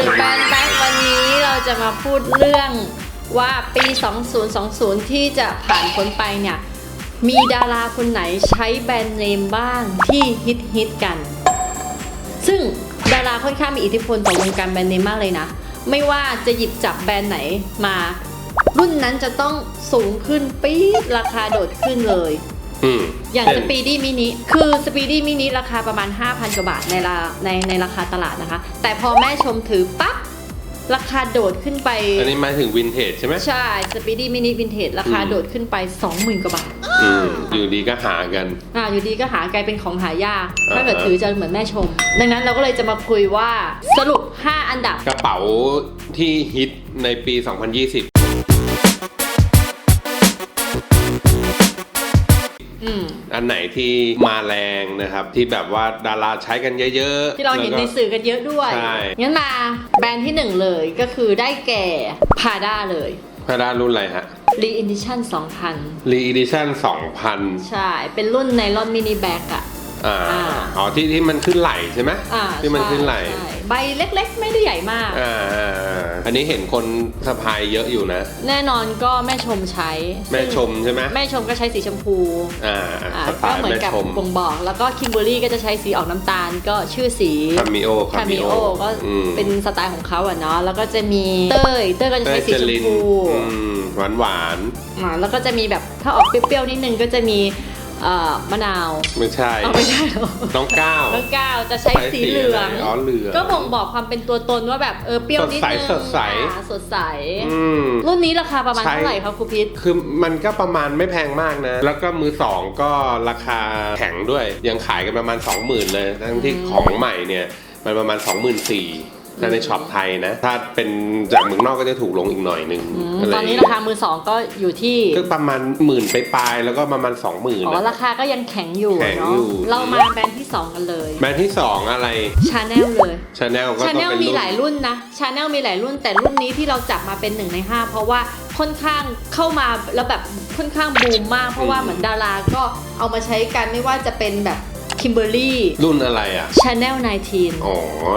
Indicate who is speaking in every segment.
Speaker 1: The Band Back วันนี้เราจะมาพูดเรื่องว่าปี 2020 ที่จะผ่านพ้นไปเนี่ย มีดาราคนไหนใช้แบรนด์เนมบ้างที่ฮิตฮิตกัน ซึ่งดาราค่อนข้างมีอิทธิพลต่อวงการแบรนด์เนมมากเลยนะ ไม่ว่าจะหยิบจับแบรนด์ไหนมา รุ่นนั้นจะต้องสูงขึ้นปี๊ดราคาโดดขึ้นเลย
Speaker 2: อืม
Speaker 1: อย่าง
Speaker 2: เช่
Speaker 1: ส
Speaker 2: น
Speaker 1: ปีดี้มินิคือสปีดี้มินิราคาประมาณ 5,000 กว่าบาทในราในในราคาตลาดนะคะ แต่พอแม่ชมถือปั๊บราคาโดดขึ้นไป
Speaker 2: อันนี้หมายถึงวินเทจใช่ไหม
Speaker 1: ใช่สปีดี้มินิวินเทจราคา
Speaker 2: อืม
Speaker 1: โดดขึ้นไป 20,000 กว่าบาท
Speaker 2: อืมอยู่ดีก็หากัน
Speaker 1: อ่าอยู่ดีก็หากลายเป็นของหายาก
Speaker 2: อ่า
Speaker 1: ถ้าเกิดถือจะเหมือนแม่ชม ดังนั้นเราก็เลยจะมาคุยว่าสรุป 5 อันดับ
Speaker 2: กระเป๋าที่ฮิตในปี 2020
Speaker 1: อืม
Speaker 2: อันไหนที่มาแรงนะครับ ที่แบบว่าดาราใช้กันเยอะๆ
Speaker 1: ที่เราเห็น
Speaker 2: แล้ว
Speaker 1: ใน
Speaker 2: ก็
Speaker 1: สื่อกันเยอะด้วย
Speaker 2: ใช่
Speaker 1: งั้นมาแบรนด์ที่หนึ่งเลยก็คือได้แก่พาด้าเลย
Speaker 2: พาด้ารุ่นอะไรฮะ
Speaker 1: Re-Edition 2000
Speaker 2: รีอีดิชั่น2,000
Speaker 1: ใช่ เป็นรุ่นไนลอนมินิแบ็กอะ
Speaker 2: อ่า
Speaker 1: อ่า
Speaker 2: อ๋อที่ที่มันขึ้นไหลใช่ไหม
Speaker 1: อ่า
Speaker 2: ที่มัน
Speaker 1: ใช่
Speaker 2: ขึ้นไหล
Speaker 1: ใช่ใบเล็กๆ ไม่ได้ใหญ่มาก
Speaker 2: อ่าอ่าอ่าอันนี้เห็นคนสะพายเยอะอยู่นะ
Speaker 1: แน่นอนก็แม่ชมใช้
Speaker 2: แม่ชมใช่ไหม
Speaker 1: แม่ชมก็ใช้สีชมพู
Speaker 2: อ่า
Speaker 1: อ่า
Speaker 2: สไต
Speaker 1: ก็
Speaker 2: ล์
Speaker 1: เหมือน
Speaker 2: แม่
Speaker 1: กับ
Speaker 2: ชม
Speaker 1: บ่งบอก แล้วก็คิมเบอรี่ก็จะใช้สีออกน้ำตาลก็ชื่อสี
Speaker 2: คามิโอ
Speaker 1: คามิโอก็
Speaker 2: อืม
Speaker 1: เป็นสไตล์ของเขาอะเนาะแล้วก็จะมีเต้ยเต้ยก็จะ
Speaker 2: เต้
Speaker 1: ใช้
Speaker 2: ย
Speaker 1: สี
Speaker 2: เจ
Speaker 1: ชม
Speaker 2: ลิน
Speaker 1: พู
Speaker 2: หวานหวาน
Speaker 1: อ่าแล้วก็จะมีแบบถ้าออกเปรี้ยวๆนิดนึงก็จะมี เอ่อมะนาว
Speaker 2: ๆไม่ใช่
Speaker 1: เอาไม่ใช่หรอ
Speaker 2: น้องก้าว
Speaker 1: น้องก้าวจะใช้สีเหลือง
Speaker 2: อ๋อเหลือง
Speaker 1: ก็บ่งบอกความเป็นตัวตนว่าแบบเออเปรี้ยวนิดนึง
Speaker 2: สดใส
Speaker 1: อ่าสดใส
Speaker 2: อืม
Speaker 1: รุ่นนี้ราคาประมาณ
Speaker 2: ใช่
Speaker 1: เท่าไหร่ครับครูพิษ
Speaker 2: คือมันก็ประมาณไม่แพงมากนะ แล้วก็มือสองก็ราคาแข็งด้วย ยังขายกันประมาณ 20,000 เลย ทั้งที่
Speaker 1: อืม
Speaker 2: ของใหม่เนี่ย มันประมาณ 24,000 ถ้าในช็อปไทยนะ ถ้าเป็นจากเมืองนอกก็จะถูกลงอีกหน่อยนึง
Speaker 1: อืมะ
Speaker 2: ไต
Speaker 1: อนนี้ราคามือสองก็อยู่ที่
Speaker 2: ก็ประมาณหมื่นไปปลายๆแล้วก็ประมาณ20,000
Speaker 1: อ๋อ
Speaker 2: นะ
Speaker 1: ราคาก็ยังแข็งอยู่
Speaker 2: แข็ง
Speaker 1: เนาะ
Speaker 2: อยู่
Speaker 1: เรามาแบรนด์ที่ 2 กันเลย
Speaker 2: แบรนด์ที่2อะไร
Speaker 1: ชาแนลเลย
Speaker 2: ชาแนลก็
Speaker 1: ชา
Speaker 2: ต้อ
Speaker 1: แน
Speaker 2: ง
Speaker 1: ล
Speaker 2: เป็น
Speaker 1: มี
Speaker 2: รุ่น
Speaker 1: หลายรุ่นนะชาแนลมีหลายรุ่น แต่รุ่นนี้ที่เราจับมาเป็นหนึ่งใน5เพราะว่าค่อนข้างเข้ามาแล้วแบบค่อนข้างบูมมาก เพราะว่าเหมือนดาราก็เอามาใช้กันไม่ว่าจะเป็นแบบ คิมเบอร์รี่
Speaker 2: รุ่นอะไรอะ
Speaker 1: ชาแนล19
Speaker 2: อ๋อ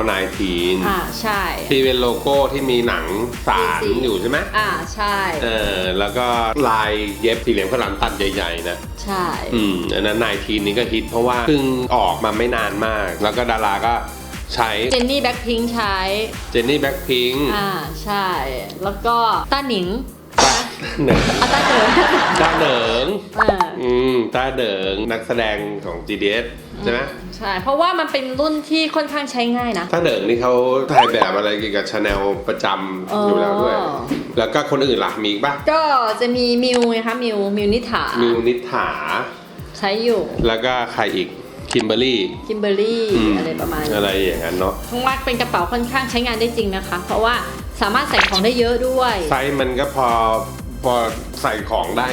Speaker 2: นายทีน
Speaker 1: อ่าใช่
Speaker 2: ที่เป็นโลโก้ที่มีหนังสาร
Speaker 1: สีๆ
Speaker 2: อยู่ใช่ไหม
Speaker 1: อ่าใช่
Speaker 2: เออแล้วก็ลายเย็บสี่เหลี่ยมข้างหลังตัดใหญ่ๆนะ
Speaker 1: ใช่
Speaker 2: อืมอันนั้นนายทีนนี้ก็ฮิตเพราะว่าเพิ่งออกมาไม่นานมาก แล้วก็ดาราก็ใช้
Speaker 1: เจนนี่แบ็คพิงใช้
Speaker 2: เจนนี่แบ็คพิง
Speaker 1: อ่าใช่ แล้วก็ต้าหนิง
Speaker 2: ต้า เหนิง
Speaker 1: อะต้าเดิน
Speaker 2: ต้าเหนิง
Speaker 1: อ่า
Speaker 2: อืมต้าเหนิงนักแสดงของ GDS ใช่ไหม
Speaker 1: ใช่ เพราะว่ามันเป็นรุ่นที่ค่อนข้างใช้ง่ายนะ
Speaker 2: ต้าเหนิงนี่เขาถ่ายแบบอะไรเกี่ยวกับชาแนลประจำอยู่แล้วด้วย
Speaker 1: อ๋อ
Speaker 2: แล้วก็คนอื่นล่ะมีอีกปะ
Speaker 1: ก็จะมีมิวไงคะมิวมิวนิถา
Speaker 2: มิวนิษฐา
Speaker 1: ใช้อยู่
Speaker 2: แล้วก็ใครอีกคิมเบอรี่
Speaker 1: คิมเบอรี่ อะไรประมาณนี้
Speaker 2: อะไรอย่างนั้นเนาะ
Speaker 1: ข้างล่างเป็นกระเป๋าค่อนข้างใช้งานได้จริงนะคะ เพราะว่าสามารถใส่ของได้เยอะด้วย
Speaker 2: ไซส์มันก็พอ พอใส่ของได้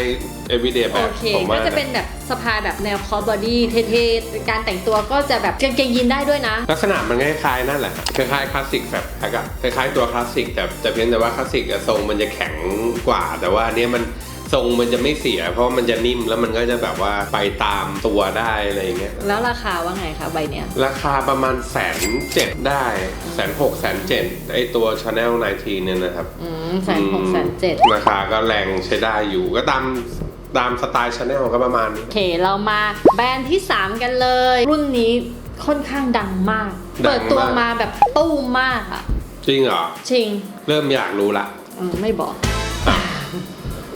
Speaker 2: everyday แบ
Speaker 1: โอบเค
Speaker 2: ผม
Speaker 1: ก็
Speaker 2: ว่า
Speaker 1: จะเป็นแบบสะพายแบบแนวคอร์บอดี้เท่ๆ การแต่งตัวก็จะแบบกางเกงยีนได้ด้วยนะ
Speaker 2: ลักษณะมันคล้ายๆนั่นแหละครับคล้ายๆคลาสสิกแบบแพ็กอะคล้ายๆตัวคลาสสิกแต่แต่เพียงแต่ว่าคลาสสิกอะทรงมันจะแข็งกว่า แต่ว่าอันเนี้ยมัน ทรงมันจะไม่เสีย เพราะมันจะนิ่มแล้วมันก็จะแบบว่าไปตามตัวได้อะไรอย่างเงี้ย
Speaker 1: แล้วราคาว่าไงคะใบเนี้ย
Speaker 2: ราคาประมาณแสนเจ็ดได้แสนหกแสนเจ็ดไอตัว Chanel 19เนี่ยนะครับ
Speaker 1: อืมแสนหกแสนเจ็ด
Speaker 2: ราคาก็แรงใช้ได้อยู่ก็ตามตามสไตล์ Chanel ก็ประมาณนี้
Speaker 1: โอเค เรามาแบรนด์ที่ 3 กันเลย รุ่นนี้ค่อนข้างดังมาก
Speaker 2: ดังมาก
Speaker 1: เปิดตัวมาแบบตู้มมากอะ
Speaker 2: จริงเหรอ
Speaker 1: จริง
Speaker 2: เริ่มอยากรู้ละ
Speaker 1: อืมไม่บอก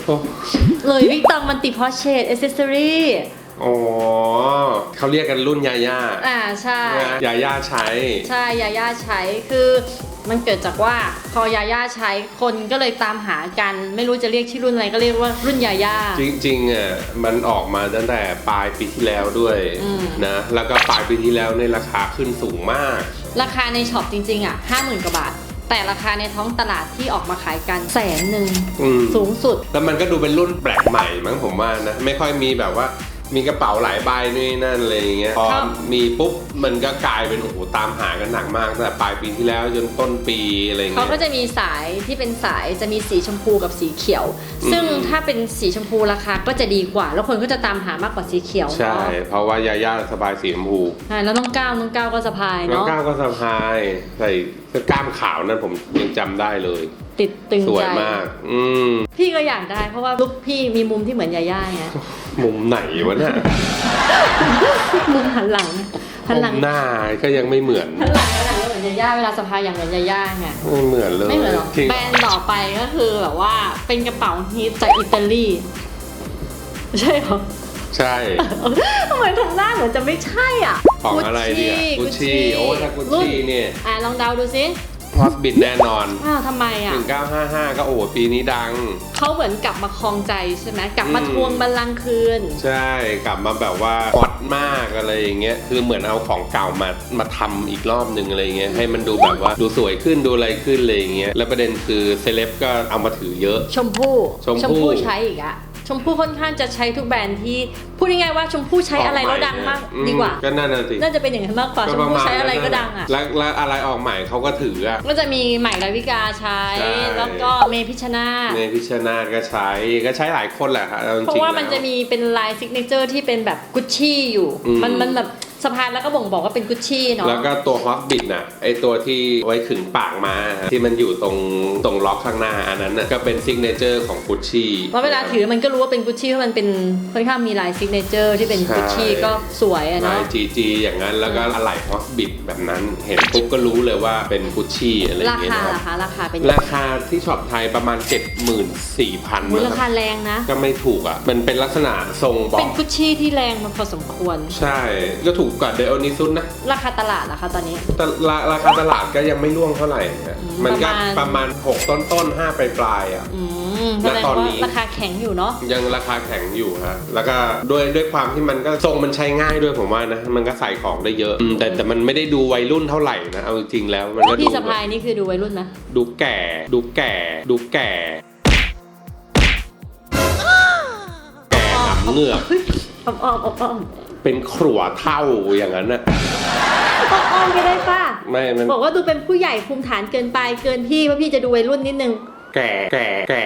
Speaker 2: โอ้
Speaker 1: เลยวิกตองมันติพอเชตเอเซสซอรี่
Speaker 2: อ๋อเขาเรียกกันรุ่นยาย่า
Speaker 1: อ่าใช่
Speaker 2: ยาย่าใช้
Speaker 1: ใช่ยาย่าใช้คือมันเกิดจากว่าพอยาย่าใช้คนก็เลยตามหากัน ไม่รู้จะเรียกชื่อรุ่นอะไรก็เรียกว่ารุ่นยาย่า
Speaker 2: จริงๆอะมันออกมาตั้งแต่ปลายปีที่แล้วด้วย
Speaker 1: อืม
Speaker 2: นะแล้วก็ปลายปีที่แล้วในยราคาขึ้นสูงมาก
Speaker 1: ราคาในช็อปจริงๆอะห้าหมื่นกว่าบาท แต่ราคาในท้องตลาดที่ออกมาขายกันแสนหนึ่ง
Speaker 2: อืม
Speaker 1: สูงสุด
Speaker 2: แล้วมันก็ดูเป็นรุ่นแปลกใหม่มั้งผมว่านะ ไม่ค่อยมีแบบว่า มีกระเป๋าหลายใบนี่นั่นอะไรอย่างเงี้ยพอ
Speaker 1: ครับ
Speaker 2: มีปุ๊บมันก็กลายเป็นโอ้โหตามหากันหนักมากตั้งแต่ปลายปีที่แล้วจนต้นปีอะไรอย่าง
Speaker 1: เขา
Speaker 2: เงี้ย
Speaker 1: ก็จะมีสายที่เป็นสายจะมีสีชมพูกับสีเขียว ซึ่ง
Speaker 2: อืม
Speaker 1: ถ้าเป็นสีชมพูราคาก็จะดีกว่า แล้วคนก็จะตามหามากกว่าสีเขียว
Speaker 2: ใช่
Speaker 1: เนาะ
Speaker 2: เพราะว่ายาย่าสบายสีชมพู
Speaker 1: ใช่แล้วน้องก้าวน้องก้าวก็สะพาย
Speaker 2: น้อง
Speaker 1: เนาะ
Speaker 2: ก้าวก็สะพายใส่เสื้อกล้ามขาวนั่นผมยังจำได้เลย
Speaker 1: ติดตึง
Speaker 2: สวย
Speaker 1: ใจ
Speaker 2: มาก อืม
Speaker 1: พี่ก็อยากได้ เพราะว่าลุคพี่มีมุมที่เหมือนยาย่าไง
Speaker 2: มุมไหนวะเนี่ย
Speaker 1: มุมหันหลังหันหลัง
Speaker 2: มุมหน้าก็ยังไม่เหมือน
Speaker 1: หันหลังหันหลังก็เหมือนยาย่าเวลาสะพายอย่างเหมือนยาย่าไง
Speaker 2: ไม่เหมือนเลย
Speaker 1: ไม่เหมือนหรอ
Speaker 2: จริง
Speaker 1: แบรนด์ต่อไปก็คือแบบว่าเป็นกระเป๋าฮิตจากอิตาลีใช่เหรอ
Speaker 2: ใช่
Speaker 1: ทำไมทำหน้าเหมือนจะไม่ใช่อะ
Speaker 2: ของอะไรดีอะกุชชี่โอ้ถ้ากุชชี่เนี่ย
Speaker 1: อะลองเดาดูซิ
Speaker 2: ฮอสบิทแน่นอน
Speaker 1: อ้าวทำไมอะ
Speaker 2: 1955 ก็โอ้โหปีนี้ดัง
Speaker 1: เขาเหมือนกลับมาคลองใจใช่ไหมกลับมา
Speaker 2: อืม
Speaker 1: ทวงบัลลังก์คืน
Speaker 2: ใช่กลับมาแบบว่าฮอตมากอะไรอย่างเงี้ยคือเหมือนเอาของเก่ามามาทำอีกรอบหนึ่งอะไรอย่างเงี้ยให้มันดูแบบว่าดูสวยขึ้นดูอะไรขึ้นอะไรอย่างเงี้ยแล้วประเด็นคือเซเลบก็เอามาถือเยอะ
Speaker 1: ชมพู่
Speaker 2: ชมพู่
Speaker 1: ใช้อีกอะ ชมพู่ค่อนข้างจะใช้ทุกแบรนด์ที่พูดง่ายๆว่าชมพู่ใช้อะไรแล้วดังมาก
Speaker 2: อืม
Speaker 1: ดีกว่า
Speaker 2: ก็นั่นน่ะสิ
Speaker 1: น่าจะเป็นอย่างนั้นมากกว่าชมพู่ใช้อะไรก็ดังอะ
Speaker 2: แล้วแล้วอะไรออกใหม่เขาก็ถืออะ
Speaker 1: ก็จะมีใหม่ดาวิกาใช้
Speaker 2: ใช่
Speaker 1: แล้วก็เมพิชชนาธิ์
Speaker 2: ในพิชชนาธก็ใช้ก็ใช้หลายคนแหละครับอจงๆ
Speaker 1: เพราะว่ามัน
Speaker 2: แล้
Speaker 1: จะมีเป็นลายซิกเนเจอร์ที่เป็นแบบกุชชี่อยู่
Speaker 2: อืม
Speaker 1: มันมันแบบ สะพานแล้วก็บ่งบอกว่าเป็นกุชชี่เนาะ
Speaker 2: แล้วก็ตัวฮอสบิทน่ะไอตัวที่ไว้ขึงปากมาที่มันอยู่ตรงตรงล็อกข้างหน้าอันนั้นน่ะก็เป็นซิกเนเจอร์ของกุชชี่
Speaker 1: เพราะเวลาถือมันก็รู้ว่าเป็นกุชชี่เพราะมันเป็นค่อนข้างมีลายซิกเนเจอร์ที่เป็น
Speaker 2: ใช่
Speaker 1: กุชชี่ก็สวยอะ
Speaker 2: ลา
Speaker 1: เนาะ
Speaker 2: ยจีจีอย่างนั้นแล้วก็อะไหล่ฮอสบิทแบบนั้น เห็นปุ๊บก็รู้เลยว่าเป็นกุชชี่อะไรอย่า
Speaker 1: ราง
Speaker 2: เงี้ย
Speaker 1: คา
Speaker 2: นะ
Speaker 1: รา
Speaker 2: ครับ
Speaker 1: คาราคาเป็นยังไง
Speaker 2: ราคาที่ช็อปไทยประมาณ 74,000
Speaker 1: มูล
Speaker 2: นะค
Speaker 1: ค่า
Speaker 2: รับ
Speaker 1: แรงนะ
Speaker 2: ก็ไม่ถูกอะ มันเป็นลักษณะทรงบล็
Speaker 1: เป็
Speaker 2: อนก
Speaker 1: กุชชี่ที่แรงมันพอสมควร
Speaker 2: ใช่ก็ถูกกว่าเดโอนิซุนนะ
Speaker 1: ราคาตลาดนะคะตอนนี้
Speaker 2: แต่ราราคาตลาดก็ยังไม่ล่วงเท่าไหร่นะ
Speaker 1: อืม
Speaker 2: มันก็
Speaker 1: ป
Speaker 2: ประระ
Speaker 1: มา
Speaker 2: มา
Speaker 1: ณ
Speaker 2: ณ6 ต้นต้นๆ5ปลายปลายๆอะ
Speaker 1: อืม
Speaker 2: ณ
Speaker 1: แสดง
Speaker 2: ตอน
Speaker 1: ว่า
Speaker 2: นี้
Speaker 1: ราคาแข็งอยู่เนาะ
Speaker 2: ยังราคาแข็งอยู่ฮะ แล้วก็ด้วยด้วยความที่มันก็ทรงมันใช้ง่ายด้วยผมว่านะ มันก็ใส่ของได้เยอะอืมแต่แต่มันไม่ได้ดูวัยรุ่นเท่าไหร่นะ เอาจริงๆแล้วมันก็ดู
Speaker 1: พี่สะพายนี่คือดูวัยรุ่นนะ
Speaker 2: ดูแก่ ดูแก่ ดูแก่ แก่หนำเหงือก
Speaker 1: อ้อมอ้อมอ้อมอ้อม
Speaker 2: เป็นขรัวเท่าอย่างนั้นน่ะ
Speaker 1: อ้อมอ้อมก็ได้ป่ะ
Speaker 2: ไม่มัน
Speaker 1: บอกว่าดูเป็นผู้ใหญ่ภูมิฐานเกินไปเกินพี่เพราะพี่จะดูวัยรุ่นนิดนึง
Speaker 2: แก่แก่แก่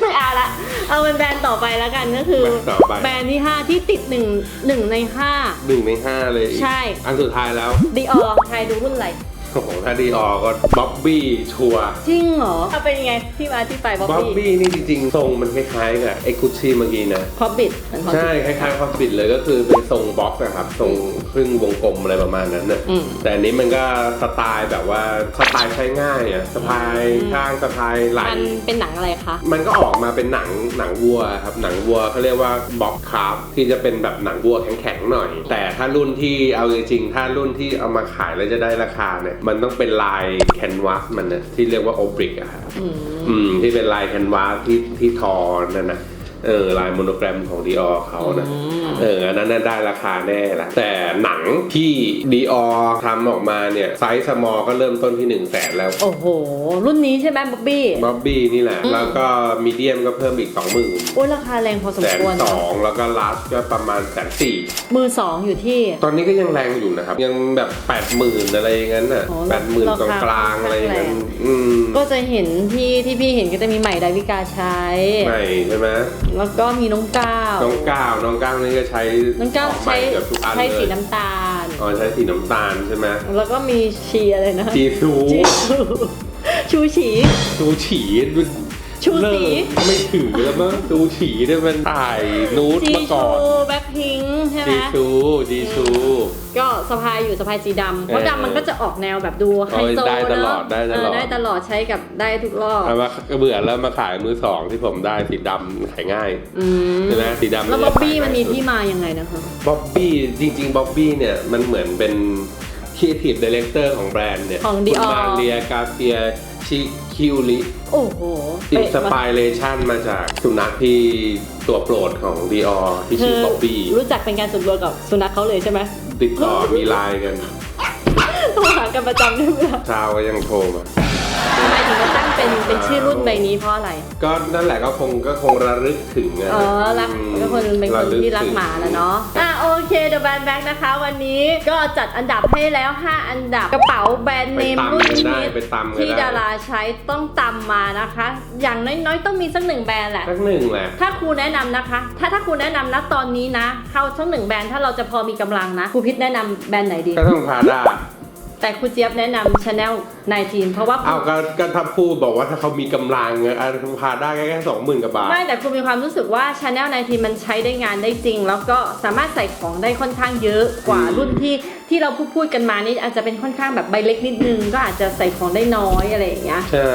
Speaker 1: ไม่เอาละเอาเป็นแบรนด์ต่อไปแล้วกันก็คือ
Speaker 2: แบรนด์ต่อไป
Speaker 1: แบรนด์ที่ 5 ที่ติดหนึ่งหนึ่งในห้า
Speaker 2: หนึ่งในห้าเลย
Speaker 1: ใช่
Speaker 2: อันสุดท้ายแล้ว
Speaker 1: ดีออใครดูรุ่นอะไร
Speaker 2: โอ้โหถ้าดีออก็บ๊อบบี้ชัวร์
Speaker 1: จริงเหรอเอาเป็นยังไงที่มาที่ไปบ๊อบ
Speaker 2: บ๊อบ
Speaker 1: บี้
Speaker 2: บี้นี่จริงๆ ทรงมันคล้ายๆกับไอ้กุชชี่เมื่อกี้นะ
Speaker 1: คอบิดเหมือนคอบิ
Speaker 2: ใช่
Speaker 1: ด
Speaker 2: คล้ายๆความบิดเลยก็คือเป็นทรงบ็อกซ์นะครับ ทรงครึ่งวงกลมอะไรประมาณนั้นน่ะ
Speaker 1: อืม
Speaker 2: แต่อันนี้มันก็สไตล์แบบว่าสไตล์ใช้ง่ายอะสะพาย
Speaker 1: อืม
Speaker 2: ข้างสะพายไหล่
Speaker 1: มันเป็นหนังอะไรคะ
Speaker 2: มันก็ออกมาเป็นหนังหนังวัวครับหนังวัวเขาเรียกว่าบ็อกคาร์ฟที่จะเป็นแบบหนังวัวแข็งๆหน่อย แต่ถ้ารุ่นที่เอาจริงๆถ้ารุ่นที่เอามาขายแล้วจะได้ราคาเนี่ยมันต้องเป็นลายแคนวาสมันนะที่เรียกว่าโอบริกอะครับ
Speaker 1: อืม
Speaker 2: อืมที่เป็นลายแคนวาสที่ที่ทอนั่นนะ เออลายโมโนแกรมของดีออเขานะ
Speaker 1: อืม
Speaker 2: เอออันนั้นน่ะได้ราคาแน่ละแต่หนังที่ดีออทำออกมาเนี่ยไซส์สมอลก็เริ่มต้นที่1นึ่งแสนแล้ว
Speaker 1: โอ้โห รุ่นนี้ใช่ไหมบ๊อบบี้
Speaker 2: บ๊อบบี้นี่แหละ
Speaker 1: อืม
Speaker 2: แล้วก็มีเดียมก็เพิ่มอีก 20,000
Speaker 1: โอ้ยราคาแรงพอสม
Speaker 2: แสน
Speaker 1: ควร
Speaker 2: ส
Speaker 1: นะ
Speaker 2: องแล้วก็ลัสก็ประมาณแสนสี่
Speaker 1: มือสองอยู่ที่
Speaker 2: ตอนนี้ก็ยังแรงอยู่นะครับ ยังแบบ8ปดหมื่นอะไรอย่างนั้นน่ะ
Speaker 1: อ๋อ
Speaker 2: แปดหมื่น
Speaker 1: รากคา
Speaker 2: ลางๆอะไรอย่างนั้น
Speaker 1: ค่อนข้างแรง
Speaker 2: อืม
Speaker 1: ก็จะเห็นที่ที่พี่เห็นก็จะมีใหม่ดาวิกาใช้
Speaker 2: ใหม่ใช่ไหม
Speaker 1: แล้วก็มีน้องก้าว
Speaker 2: น้องก้าวน้องก้าวนี่ก็ใช้
Speaker 1: น้องก้าว
Speaker 2: ของใหม่
Speaker 1: ใช้
Speaker 2: เกือบทุกอัน
Speaker 1: ใช้
Speaker 2: เล
Speaker 1: สี
Speaker 2: ย
Speaker 1: น้ำตาล
Speaker 2: อ๋อใช้สีน้ำตาลใช่ไหม
Speaker 1: แล้วก็มีชีอะไรนะ
Speaker 2: จีซู
Speaker 1: จีซูชูฉี
Speaker 2: ซูฉีดู
Speaker 1: ชูสี
Speaker 2: เลิกไม่ถือแล้วมั้งซูฉีเนี่ยมันถ่ายนูด
Speaker 1: จี
Speaker 2: มาก่
Speaker 1: ชู
Speaker 2: อน
Speaker 1: แบ็คพิงใช่ไหม
Speaker 2: จีซูจีซู
Speaker 1: ก็สะพายอยู่สะพายสีดำเพราะ
Speaker 2: เออ
Speaker 1: ดำมันก็จะออกแนวแบบดูไฮโซ
Speaker 2: ได้ตลอ
Speaker 1: เนาะ
Speaker 2: ดได้ตลอด
Speaker 1: เออได้ตลอดใช้กับได้ทุกรอบ
Speaker 2: เอามาเบื่อแล้วมาขายมือสองที่ผมได้สีดำขายง่าย
Speaker 1: อืม
Speaker 2: ใช่ไหมสีดำ
Speaker 1: แล้ว
Speaker 2: เย
Speaker 1: บ๊อบบี้
Speaker 2: ขาย
Speaker 1: มันมี
Speaker 2: ง่ายสุด
Speaker 1: ที่มายังไงนะคะ
Speaker 2: บ๊อบบี้จริงๆบ๊อบบี้เนี่ยมันเหมือนเป็นครีเอทีฟดีเลกเตอร์ของแบรนด์เนี่ย
Speaker 1: ของ
Speaker 2: คุณ
Speaker 1: Dior
Speaker 2: มาเรียกาเฟียชิ คิวลิ
Speaker 1: โอ้โห
Speaker 2: อิน
Speaker 1: เป๊ะ
Speaker 2: ส
Speaker 1: มาก
Speaker 2: ปายเลชันมาจากสุนัขที่ตัวโปรดของดีออที่ชื่อบ๊อบบี้
Speaker 1: รู้จักเป็นการส่วนตัวกับสุนัขเขาเลยใช่ไหม
Speaker 2: ติดต่อมีไลน์กัน
Speaker 1: ต้องหาากันประจำด้วยเปล่า
Speaker 2: เช้าก็ยังโทรมา
Speaker 1: ทำไมถึงจะตั้งเป็นเป็นชื่อรุ่นใบนี้เพราะอะไร
Speaker 2: ก็นั่นแหละก็คงก็คงระลึกถึงนะ
Speaker 1: อ๋อรัก
Speaker 2: ม
Speaker 1: ก็คนเป็นคนที่รัก
Speaker 2: ถึง
Speaker 1: หมาแล้วเนาะอะโอเคเดอะแบรนด์แบ็กนะคะ วันนี้ก็จัดอันดับให้แล้ว 5 อันดับกระเป๋าแบรนด์
Speaker 2: ไป
Speaker 1: เนม
Speaker 2: ตำ
Speaker 1: รุ่น
Speaker 2: กันได้
Speaker 1: ฮิต
Speaker 2: ไปตำกัน
Speaker 1: ที่
Speaker 2: ได้
Speaker 1: ดาราใช้ต้องตำมานะคะ อย่างน้อยๆ ต้องมีสักหนึ่งแบรนด์แหละ
Speaker 2: สักหนึ่งแหละ
Speaker 1: ถ้าครูแนะนำนะคะ ถ้าถ้าครูแนะนำนะตอนนี้นะ เข้าสักหนึ่งแบรนด์ถ้าเราจะพอมีกำลังนะครูพิษแนะนำแบรนด์ไหนดี
Speaker 2: ก็ต้องพาด้า
Speaker 1: แต่ครูเจี๊ยบแนะนำ Chanel 19 เพราะว่าครู
Speaker 2: เอาก็ก็ถ้าพูดบอกว่าถ้าเขามีกำลังอะอะพาด้าแค่แค่สองหมื่นกว่าบาท
Speaker 1: ไม่แต่ครูมีความรู้สึกว่า Chanel 19มันใช้ได้งานได้จริง แล้วก็สามารถใส่ของได้ค่อนข้างเยอะกว่า
Speaker 2: อืม
Speaker 1: รุ่นที่ที่เราพูดพูดกันมานี่อาจจะเป็นค่อนข้างแบบใบเล็กนิดนึง ก็อาจจะใส่ของได้น้อยอะไรอย่างเงี้ย
Speaker 2: ใช่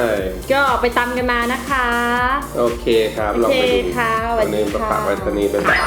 Speaker 1: ก็ไปตามกันมานะคะ
Speaker 2: โอเคครับ
Speaker 1: โอ
Speaker 2: ลอง
Speaker 1: เค
Speaker 2: ไปดู
Speaker 1: ค่ะส
Speaker 2: วั
Speaker 1: วันส
Speaker 2: นี้
Speaker 1: ดี
Speaker 2: ประ
Speaker 1: ค่ะ
Speaker 2: ฝากไว้เท่านี้ไปบาย